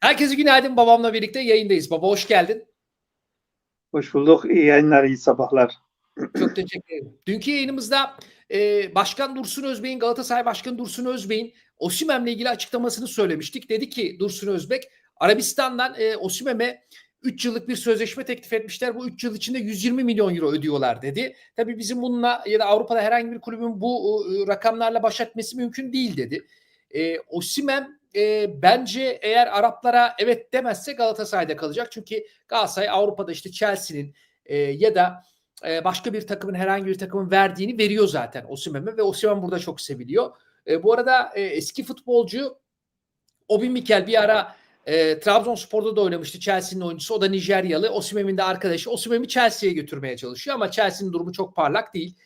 Herkese günaydın. Babamla birlikte yayındayız. Baba hoş geldin. Hoş bulduk. İyi yayınlar, iyi sabahlar. Çok teşekkür ederim. Dünkü yayınımızda e, Başkan Dursun Özbey'in, Galatasaray Başkanı Dursun Özbey'in Osimhen'le ilgili açıklamasını söylemiştik. Dedi ki Dursun Özbek, Arabistan'dan e, Osimhen'e 3 yıllık bir sözleşme teklif etmişler. Bu 3 yıl içinde 120 milyon euro ödüyorlar dedi. Tabii bizim bununla ya da Avrupa'da herhangi bir kulübün bu e, rakamlarla baş etmesi mümkün değil dedi. E, Osimhen e, bence eğer Araplara evet demezse Galatasaray'da kalacak. Çünkü Galatasaray Avrupa'da işte Chelsea'nin e, ya da e, başka bir takımın herhangi bir takımın verdiğini veriyor zaten Osimhen'e ve Osimhen burada çok seviliyor. E, bu arada e, eski futbolcu Obi Mikel bir ara e, Trabzonspor'da da oynamıştı. Chelsea'nin oyuncusu. O da Nijeryalı. Osimhen'in de arkadaşı. Osimhen'i Chelsea'ye götürmeye çalışıyor ama Chelsea'nin durumu çok parlak değil.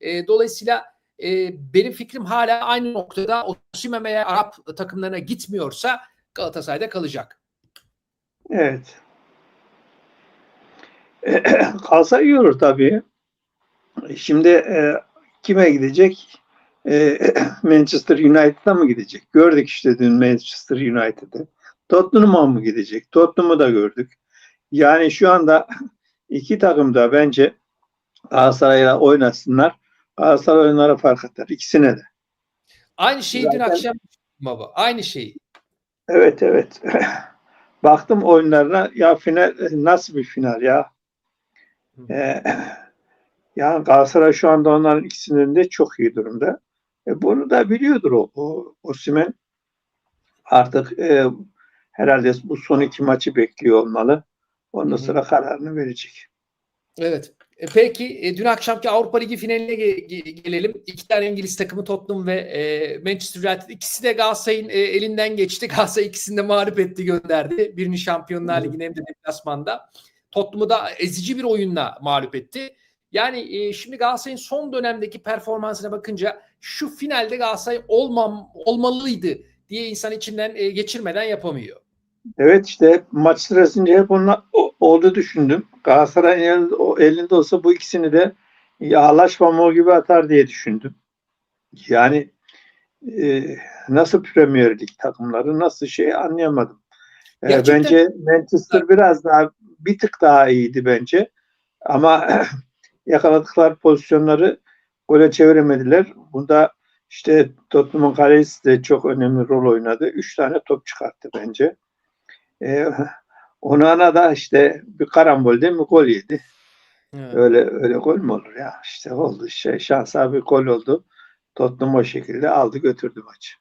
E, dolayısıyla e, benim fikrim hala aynı noktada. Osimhen eğer Arap takımlarına gitmiyorsa Galatasaray'da kalacak. Evet. Kalsa iyi olur tabii. Şimdi e, kime gidecek? E, Manchester United'a mı gidecek? Gördük işte dün Manchester United'ı. Tottenham'a mı gidecek? Tottenham'ı da gördük. Yani şu anda iki takım da bence Galatasaray'la oynasınlar. Galatasaray onlara fark atar. İkisine de. Aynı şeyi dün Zaten- akşam baba. Aynı şeyi. Evet evet. Baktım oyunlarına ya final nasıl bir final ya? Ee, yani Galatasaray şu anda onların ikisinin de çok iyi durumda. E, bunu da biliyordur o, o Osimhen. Artık e, herhalde bu son iki maçı bekliyor olmalı. Ondan sonra kararını verecek. Evet. E, peki e, dün akşamki Avrupa Ligi finaline ge- ge- gelelim. İki tane İngiliz takımı Tottenham ve e, Manchester United. İkisi de Galatasaray'ın e, elinden geçti. Galatasaray ikisini de mağlup etti gönderdi. Birini Şampiyonlar. Ligi'ne hem de deplasmanda. Tottenham'ı da ezici bir oyunla mağlup etti. Yani e, şimdi Galatasaray'ın son dönemdeki performansına bakınca şu finalde Galatasaray olmam olmalıydı diye insan içinden e, geçirmeden yapamıyor. Evet işte maç sırasında hep onunla oldu düşündüm. Galatasaray'ın elinde, elinde olsa bu ikisini de yağlaşmama gibi atar diye düşündüm. Yani e, nasıl Premier Lig takımları nasıl şey anlayamadım. E, Gerçekten- bence Manchester biraz daha bir tık daha iyiydi bence. Ama yakaladıkları pozisyonları gole çeviremediler. Bunda işte Tottenham'ın kalecisi de çok önemli rol oynadı. Üç tane top çıkarttı bence. E, Onana da işte bir karambol değil mi gol yedi. Evet. Öyle öyle gol mü olur ya? İşte oldu şey şansa bir gol oldu. Tottenham o şekilde aldı götürdü maçı.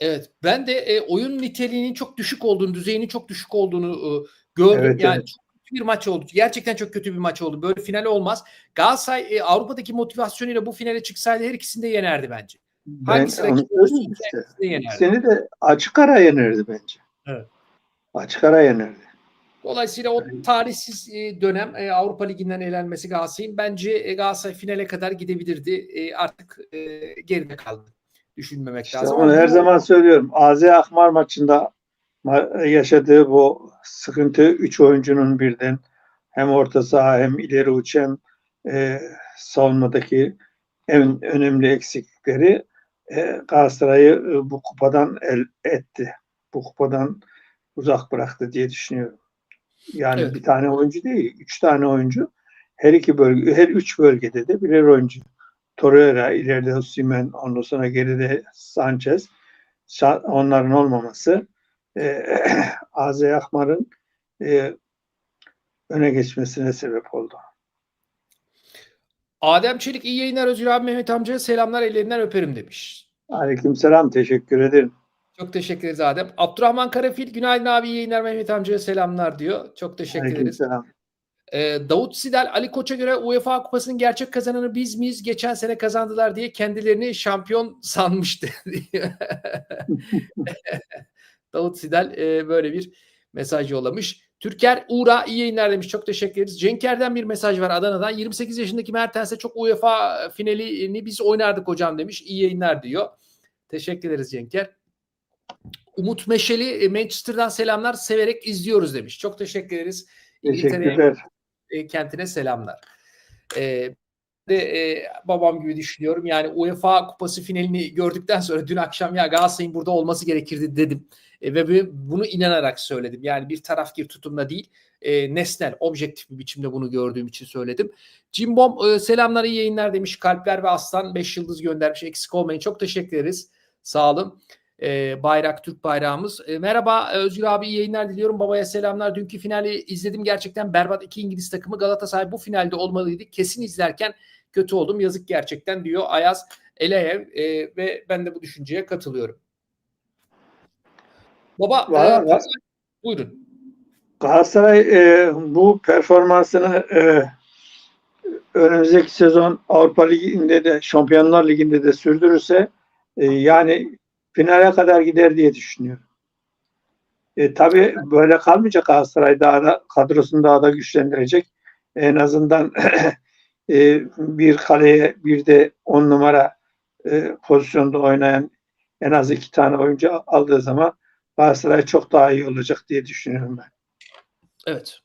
Evet, ben de e, oyun niteliğinin çok düşük olduğunu, düzeyinin çok düşük olduğunu e, gördüm. Evet, yani evet. çok kötü bir maç oldu. Gerçekten çok kötü bir maç oldu. Böyle final olmaz. Galatasaray e, Avrupa'daki motivasyonuyla bu finale çıksaydı her ikisini de yenerdi bence. Ben Hangisi onu rakip söyleyeyim olursa işte. ikisini de yenerdi. Seni de açık ara yenerdi bence. Evet. Açık ara yenerdi. Dolayısıyla o tarihsiz e, dönem e, Avrupa Ligi'nden elenmesi Galatasaray'ın bence e, Galatasaray finale kadar gidebilirdi. Artık geride kaldı. Düşünmemek İşte lazım. onu her zaman söylüyorum. AZ Akmar maçında ma- yaşadığı bu sıkıntı üç oyuncunun birden hem orta saha hem ileri uç hem e, savunmadaki en önemli eksiklikleri e, Galatasaray'ı e, bu kupadan el etti. Bu kupadan uzak bıraktı diye düşünüyorum. Yani Evet. bir tane oyuncu değil, üç tane oyuncu. Her iki bölge, her üç bölgede de birer oyuncu. Torreira, ileride Osimhen, ondan sonra geride Sanchez. Sa- Onların olmaması e, AZ Akmar'ın e, öne geçmesine sebep oldu. Adem Çelik iyi yayınlar Özgür abi Mehmet amcaya selamlar ellerinden öperim demiş. Aleykümselam, teşekkür ederim. Çok teşekkür ederiz Adem. Abdurrahman Karafil günaydın abi yayınlar Mehmet amcaya selamlar diyor. Çok teşekkür ederiz. Aleykümselam. Ee, Davut Sidel Ali Koç'a göre UEFA Kupası'nın gerçek kazananı biz miyiz? Geçen sene kazandılar diye kendilerini şampiyon sanmıştı. diyor. Davut Sidel e, böyle bir mesaj yollamış. Türker Uğra iyi yayınlar demiş. Çok teşekkür ederiz. Cenker'den bir mesaj var Adana'dan. 28 yaşındaki Mertens'e çok UEFA finalini biz oynardık hocam demiş. İyi yayınlar diyor. Teşekkür ederiz Cenker. Umut Meşeli e, Manchester'dan selamlar. Severek izliyoruz demiş. Çok teşekkür ederiz. Teşekkürler. e, kentine selamlar. E, de e, babam gibi düşünüyorum. Yani UEFA Kupası finalini gördükten sonra dün akşam ya Galatasaray'ın burada olması gerekirdi dedim. E, ve bu- bunu inanarak söyledim. Yani bir tarafgir tutumla değil, e, nesnel, objektif bir biçimde bunu gördüğüm için söyledim. Cimbom e, selamlar iyi yayınlar demiş. Kalpler ve Aslan 5 yıldız göndermiş. Eksik olmayın. Çok teşekkür ederiz. Sağ olun. E, bayrak Türk bayrağımız. E, merhaba Özgür abi iyi yayınlar diliyorum. Babaya selamlar. Dünkü finali izledim. Gerçekten berbat iki İngiliz takımı. Galatasaray bu finalde olmalıydı. Kesin izlerken kötü oldum. Yazık gerçekten diyor Ayaz Eleyev e, ve ben de bu düşünceye katılıyorum. Baba Var, e, var. buyurun. Galatasaray e, bu performansını e, önümüzdeki sezon Avrupa Ligi'nde de Şampiyonlar Ligi'nde de sürdürürse e, yani finale kadar gider diye düşünüyorum. E, tabii böyle kalmayacak Galatasaray daha da kadrosunu daha da güçlendirecek. En azından e, bir kaleye bir de on numara e, pozisyonda oynayan en az iki tane oyuncu aldığı zaman Galatasaray çok daha iyi olacak diye düşünüyorum ben. Evet.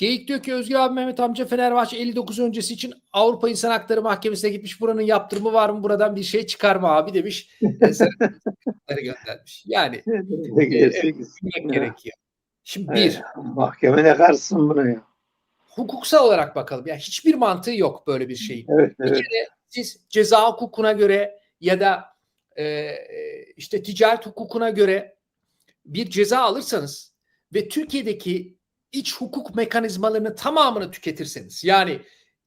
Geyik diyor ki Özgür abi Mehmet amca Fenerbahçe 59 öncesi için Avrupa İnsan Hakları Mahkemesi'ne gitmiş. Buranın yaptırımı var mı? Buradan bir şey çıkar mı abi demiş. E, göndermiş. Yani Ya. gerekiyor. Şimdi bir, mahkeme ne karşısın buna ya? hukuksal olarak bakalım. Yani hiçbir mantığı yok böyle bir şeyin. Evet, Bir evet. kere siz ceza hukukuna göre ya da e, e, işte ticaret hukukuna göre bir ceza alırsanız ve Türkiye'deki iç hukuk mekanizmalarının tamamını tüketirseniz yani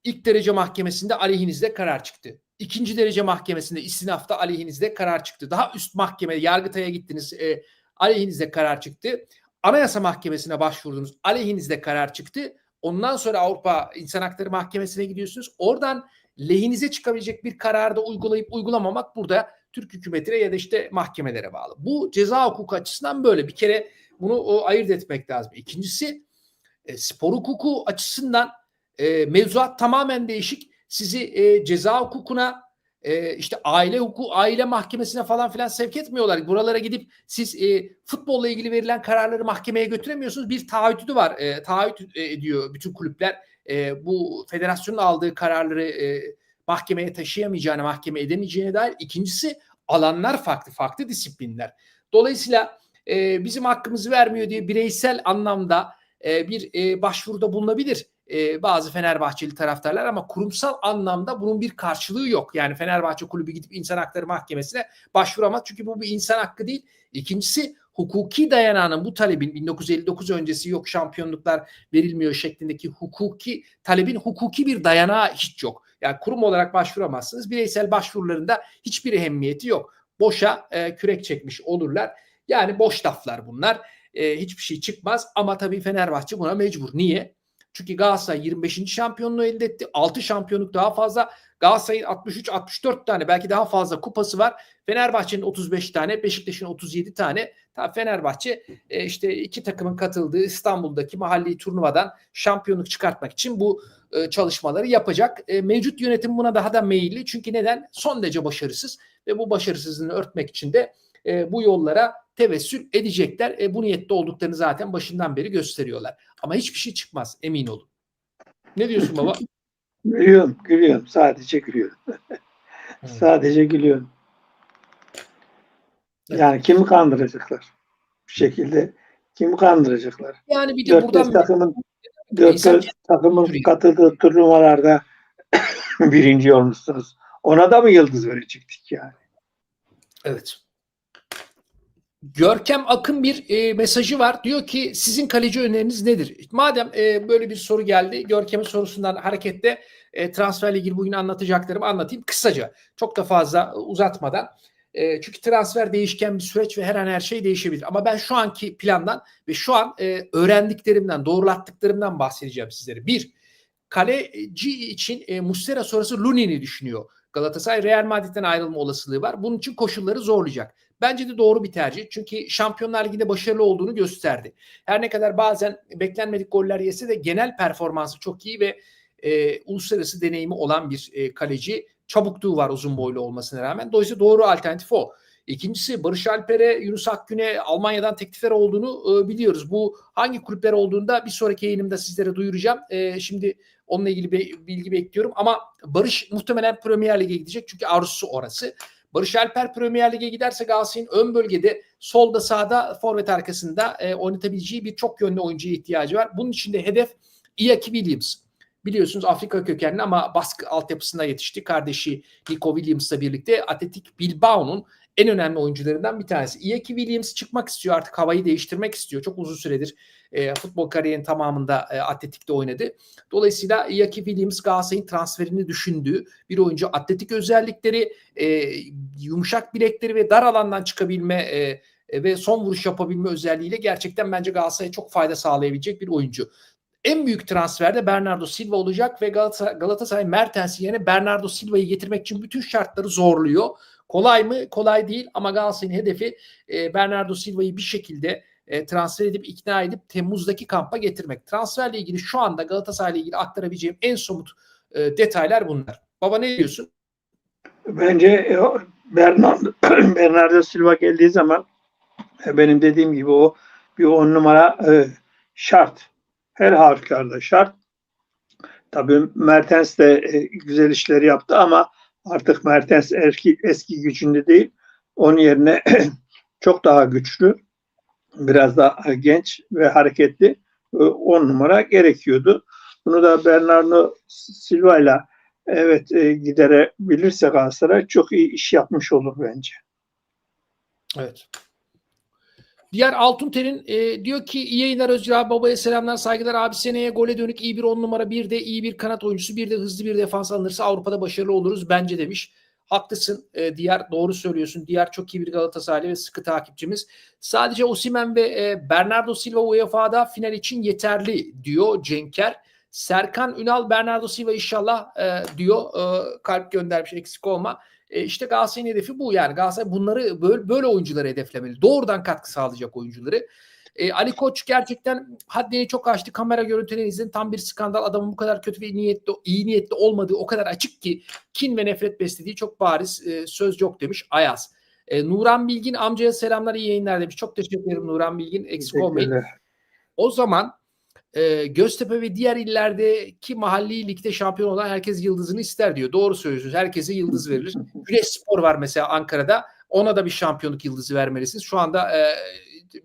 ilk derece mahkemesinde aleyhinizde karar çıktı. İkinci derece mahkemesinde istinafta aleyhinizde karar çıktı. Daha üst mahkeme Yargıtay'a gittiniz e, aleyhinizde karar çıktı. Anayasa Mahkemesi'ne başvurdunuz aleyhinizde karar çıktı. Ondan sonra Avrupa İnsan Hakları Mahkemesi'ne gidiyorsunuz. Oradan lehinize çıkabilecek bir kararı da uygulayıp uygulamamak burada Türk hükümetine ya da işte mahkemelere bağlı. Bu ceza hukuku açısından böyle. Bir kere bunu o, ayırt etmek lazım. İkincisi e, spor hukuku açısından e, mevzuat tamamen değişik. Sizi e, ceza hukukuna e, işte aile hukuku, aile mahkemesine falan filan sevk etmiyorlar. Buralara gidip siz e, futbolla ilgili verilen kararları mahkemeye götüremiyorsunuz. Bir taahhütü var. E, taahhüt e, ediyor bütün kulüpler. E, bu federasyonun aldığı kararları e, mahkemeye taşıyamayacağını, mahkeme edemeyeceğine dair. İkincisi alanlar farklı, farklı disiplinler. Dolayısıyla e, bizim hakkımızı vermiyor diye bireysel anlamda e, bir e, başvuruda bulunabilir e, bazı Fenerbahçeli taraftarlar ama kurumsal anlamda bunun bir karşılığı yok. Yani Fenerbahçe kulübü gidip insan hakları mahkemesine başvuramaz çünkü bu bir insan hakkı değil. İkincisi hukuki dayanağının bu talebin 1959 öncesi yok şampiyonluklar verilmiyor şeklindeki hukuki talebin hukuki bir dayanağı hiç yok. Yani kurum olarak başvuramazsınız. Bireysel başvurularında hiçbir ehemmiyeti yok. Boşa e, kürek çekmiş olurlar. Yani boş laflar bunlar. E, hiçbir şey çıkmaz ama tabii Fenerbahçe buna mecbur. Niye? Çünkü Galatasaray 25. şampiyonluğu elde etti. 6 şampiyonluk daha fazla. Galatasaray'ın 63-64 tane belki daha fazla kupası var. Fenerbahçe'nin 35 tane, Beşiktaş'ın 37 tane. Tabii Fenerbahçe e, işte iki takımın katıldığı İstanbul'daki mahalli turnuvadan şampiyonluk çıkartmak için bu e, çalışmaları yapacak. E, mevcut yönetim buna daha da meyilli. Çünkü neden? Son derece başarısız ve bu başarısızlığını örtmek için de e, bu yollara tevessül edecekler. E, bu niyette olduklarını zaten başından beri gösteriyorlar. Ama hiçbir şey çıkmaz emin olun. Ne diyorsun baba? Gülüyorum, gülüyorum. Sadece gülüyorum. Sadece gülüyorum. Yani kimi kandıracaklar? Bir şekilde kimi kandıracaklar? Yani bir de 4 buradan takımın 4 İnsan- takımın katıldığı turnuvalarda birinci olmuşsunuz. Ona da mı yıldız verecektik yani? Evet. Görkem Akın bir e, mesajı var. Diyor ki sizin kaleci öneriniz nedir? Madem e, böyle bir soru geldi. Görkem'in sorusundan hareketle e, transferle ilgili bugün anlatacaklarımı anlatayım kısaca. Çok da fazla uzatmadan. E, çünkü transfer değişken bir süreç ve her an her şey değişebilir. Ama ben şu anki plandan ve şu an e, öğrendiklerimden, doğrulattıklarımdan bahsedeceğim sizlere. Bir, kaleci için e, Muslera sonrası Lunin'i düşünüyor. Galatasaray Real Madrid'den ayrılma olasılığı var. Bunun için koşulları zorlayacak. Bence de doğru bir tercih. Çünkü Şampiyonlar Ligi'nde başarılı olduğunu gösterdi. Her ne kadar bazen beklenmedik goller yese de genel performansı çok iyi ve e, uluslararası deneyimi olan bir e, kaleci. Çabukluğu var uzun boylu olmasına rağmen. Dolayısıyla doğru alternatif o. İkincisi Barış Alper'e, Yunus Akgün'e Almanya'dan teklifler olduğunu e, biliyoruz. Bu hangi kulüpler olduğunda bir sonraki yayınımda sizlere duyuracağım. E, şimdi Onunla ilgili bir bilgi bekliyorum ama Barış muhtemelen Premier Lig'e gidecek çünkü arzusu orası. Barış Alper Premier Lig'e giderse Galatasaray'ın ön bölgede solda sağda forvet arkasında e, oynatabileceği bir çok yönlü oyuncuya ihtiyacı var. Bunun için de hedef Iaki Williams. Biliyorsunuz Afrika kökenli ama baskı altyapısında yetişti. Kardeşi Nico Williams'la birlikte Atletik Bilbao'nun en önemli oyuncularından bir tanesi. Iaki Williams çıkmak istiyor artık havayı değiştirmek istiyor. Çok uzun süredir e, futbol kariyerinin tamamında e, Atletik'te oynadı. Dolayısıyla Iaki Williams Galatasaray'ın transferini düşündüğü bir oyuncu. Atletik özellikleri, e, yumuşak bilekleri ve dar alandan çıkabilme e, ve son vuruş yapabilme özelliğiyle gerçekten bence Galatasaray'a çok fayda sağlayabilecek bir oyuncu. En büyük transfer de Bernardo Silva olacak ve Galatasaray, Galatasaray Mertens'i yerine Bernardo Silva'yı getirmek için bütün şartları zorluyor. Kolay mı? Kolay değil ama Galatasaray'ın hedefi e, Bernardo Silva'yı bir şekilde e, transfer edip ikna edip Temmuz'daki kampa getirmek. Transferle ilgili şu anda Galatasaray'la ilgili aktarabileceğim en somut e, detaylar bunlar. Baba ne diyorsun? Bence e, Bernardo, Bernardo Silva geldiği zaman e, benim dediğim gibi o bir on numara e, şart. Her halükarda şart. Tabii Mertens de e, güzel işleri yaptı ama artık Mertens eski, eski gücünde değil. Onun yerine çok daha güçlü, biraz daha genç ve hareketli 10 numara gerekiyordu. Bunu da Bernardo Silva ile evet e, giderebilirse Galatasaray çok iyi iş yapmış olur bence. Evet. Diğer Altunter'in e, diyor ki iyi yayınlar Özgür abi babaya selamlar saygılar abi seneye gole dönük iyi bir on numara bir de iyi bir kanat oyuncusu bir de hızlı bir defans alınırsa Avrupa'da başarılı oluruz bence demiş. Haklısın e, diğer doğru söylüyorsun. Diğer çok iyi bir Galatasaraylı ve sıkı takipçimiz. Sadece Osimen ve e, Bernardo Silva UEFA'da final için yeterli diyor Cenker. Serkan Ünal Bernardo Silva inşallah e, diyor. E, kalp göndermiş eksik olma. E, işte Galatasaray'ın hedefi bu yani. Galatasaray bunları böyle, böyle oyuncuları hedeflemeli. Doğrudan katkı sağlayacak oyuncuları. E, Ali Koç gerçekten haddini çok aştı. Kamera görüntülerini izledin. Tam bir skandal. Adamın bu kadar kötü ve niyetli, iyi niyetli olmadığı o kadar açık ki kin ve nefret beslediği çok bariz e, söz yok demiş Ayaz. E, Nuran Bilgin amcaya selamlar iyi yayınlar demiş. Çok teşekkür ederim Nuran Bilgin. Eksik olmayın. O zaman e, Göztepe ve diğer illerdeki mahalli ligde şampiyon olan herkes yıldızını ister diyor. Doğru söylüyorsunuz. Herkese yıldız verilir. Güneş Spor var mesela Ankara'da. Ona da bir şampiyonluk yıldızı vermelisiniz. Şu anda e,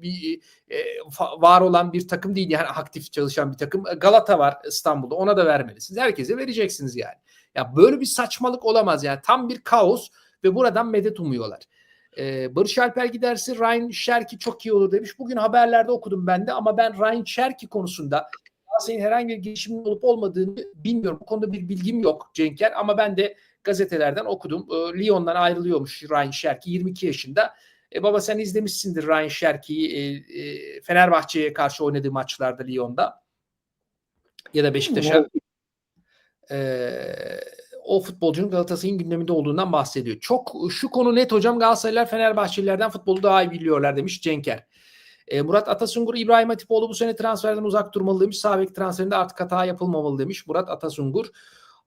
bir e, var olan bir takım değil yani aktif çalışan bir takım. Galata var İstanbul'da. Ona da vermelisiniz. Herkese vereceksiniz yani. Ya böyle bir saçmalık olamaz yani. Tam bir kaos ve buradan medet umuyorlar. Ee, Barış Alper giderse Ryan Şerki çok iyi olur demiş. Bugün haberlerde okudum ben de ama ben Ryan Şerki konusunda Galatasaray'ın herhangi bir girişimin olup olmadığını bilmiyorum. Bu konuda bir bilgim yok Cenker ama ben de gazetelerden okudum. Ee, Lyon'dan ayrılıyormuş Ryan Şerki 22 yaşında. E, baba sen izlemişsindir Ryan Şerki'yi e, e, Fenerbahçe'ye karşı oynadığı maçlarda Lyon'da ya da Beşiktaş'a. E, o futbolcunun Galatasaray'ın gündeminde olduğundan bahsediyor. Çok şu konu net hocam Galatasaraylılar Fenerbahçelilerden futbolu daha iyi biliyorlar demiş Cenker. E, Murat Atasungur İbrahim Hatipoğlu bu sene transferden uzak durmalı demiş. Sağ bek transferinde artık hata yapılmamalı demiş Murat Atasungur.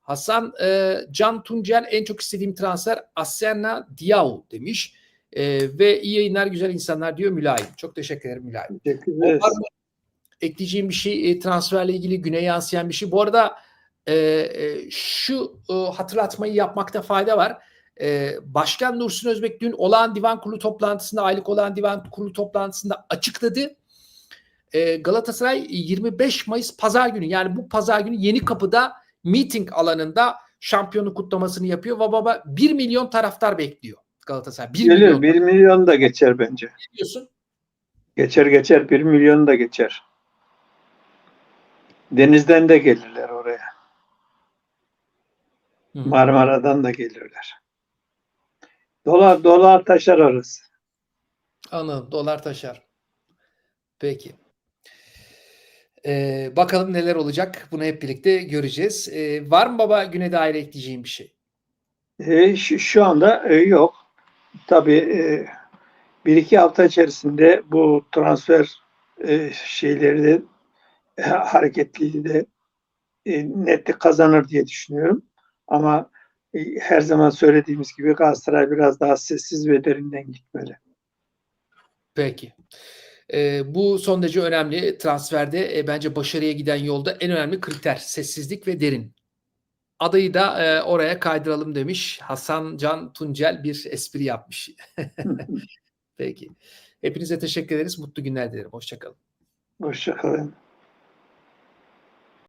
Hasan e, Can Tuncel en çok istediğim transfer Asenna Diao demiş. E, ve iyi yayınlar güzel insanlar diyor Mülayim. Çok teşekkür ederim Mülayim. Teşekkür ederiz. Ekleyeceğim bir şey e, transferle ilgili güne yansıyan bir şey. Bu arada e, e, şu e, hatırlatmayı yapmakta fayda var. E, Başkan Dursun Özbek dün olağan divan kurulu toplantısında aylık olağan divan kurulu toplantısında açıkladı. E, Galatasaray 25 Mayıs pazar günü yani bu pazar günü Yeni Kapı'da meeting alanında şampiyonluk kutlamasını yapıyor. Ve baba 1 milyon taraftar bekliyor Galatasaray. 1 Gelir, milyon. 1 milyon da geçer bence. Ne diyorsun? Geçer geçer 1 milyon da geçer. Denizden de gelirler oraya. Marmara'dan da gelirler. Dolar dolar taşar arası. Anladım. Dolar taşar. Peki. Ee, bakalım neler olacak. Bunu hep birlikte göreceğiz. Ee, var mı baba güne dair ekleyeceğim bir şey? E, şu, şu anda e, yok. Tabii e, bir iki hafta içerisinde bu transfer e, şeyleri de e, hareketliliği de e, netlik kazanır diye düşünüyorum. Ama e, her zaman söylediğimiz gibi Galatasaray biraz daha sessiz ve derinden gitmeli. Peki. E, bu son derece önemli transferde e, bence başarıya giden yolda en önemli kriter sessizlik ve derin. Adayı da e, oraya kaydıralım demiş. Hasan Can Tuncel bir espri yapmış. Peki. Hepinize teşekkür ederiz. Mutlu günler dilerim. Hoşçakalın. Hoşçakalın.